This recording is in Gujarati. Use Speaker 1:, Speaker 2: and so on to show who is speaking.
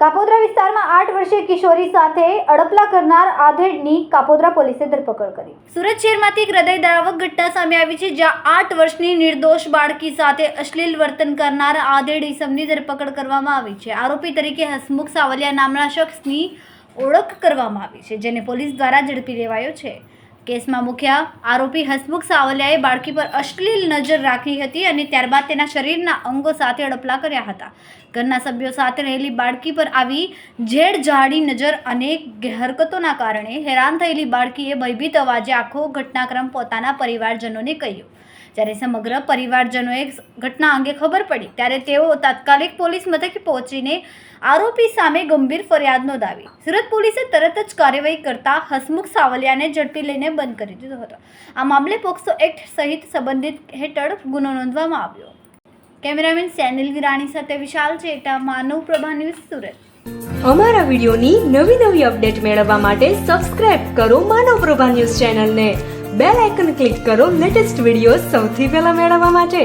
Speaker 1: કાપોદ્રા વિસ્તારમાં આઠ વર્ષીય કિશોરી સાથે અડપલા કરનાર આધેડની કાપોદ્રા પોલીસે ધરપકડ કરી. સુરત શહેરમાંથી એક હૃદયદ્રાવક ઘટના સામે આવી છે, જ્યાં આઠ વર્ષની નિર્દોષ બાળકી સાથે અશ્લીલ વર્તન કરનાર આધેડ ઇસમની ધરપકડ કરવામાં આવી છે. આરોપી તરીકે હસમુખ સાવલિયા નામના શખ્સની ઓળખ કરવામાં આવી છે, જેને પોલીસ દ્વારા ઝડપી લેવાયો છે. કેસમાં મુખ્ય આરોપી હસમુખ સાવલિયાએ બાળકી પર અશ્લીલ નજર રાખી હતી અને ત્યારબાદ તેના શરીરના અંગો સાથે અડપલા કર્યા હતા. ઘરના સભ્યો સાથે રહેલી બાળકી પર આવી ઝેડઝાડી નજર અને હરકતોના કારણે હેરાન થયેલી બાળકીએ ભયભીત અવાજે આખો ઘટનાક્રમ પોતાના પરિવારજનોને કહ્યો. જ્યારે સમગ્ર પરિવારજનોએ ઘટના અંગે ખબર પડી, ત્યારે તેઓ તાત્કાલિક પોલીસ મથકે પહોંચીને આરોપી સામે ગંભીર ફરિયાદ નોંધાવી. સુરત પોલીસે તરત જ કાર્યવાહી કરતા હસમુખ સાવલિયાને ઝડપી લઈને બંધ કરી દીધો હતો. આ મામલે પોક્સો એક્ટ સહિત સંબંધિત હેઠળ ગુનો નોંધવામાં આવ્યો. કેમેરામેન સેનિલ વિરાણી સાથે વિશાલ ચેટા, માનવ પ્રભા ન્યૂઝ સુરત.
Speaker 2: અમારા વિડીયોની નવી નવી અપડેટ મેળવવા માટે સબસ્ક્રાઇબ કરો માનવ પ્રભા ન્યૂઝ ચેનલને. બેલ આઇકન ક્લિક કરો લેટેસ્ટ વીડિયો સૌથી પહેલા મેળવવા માટે.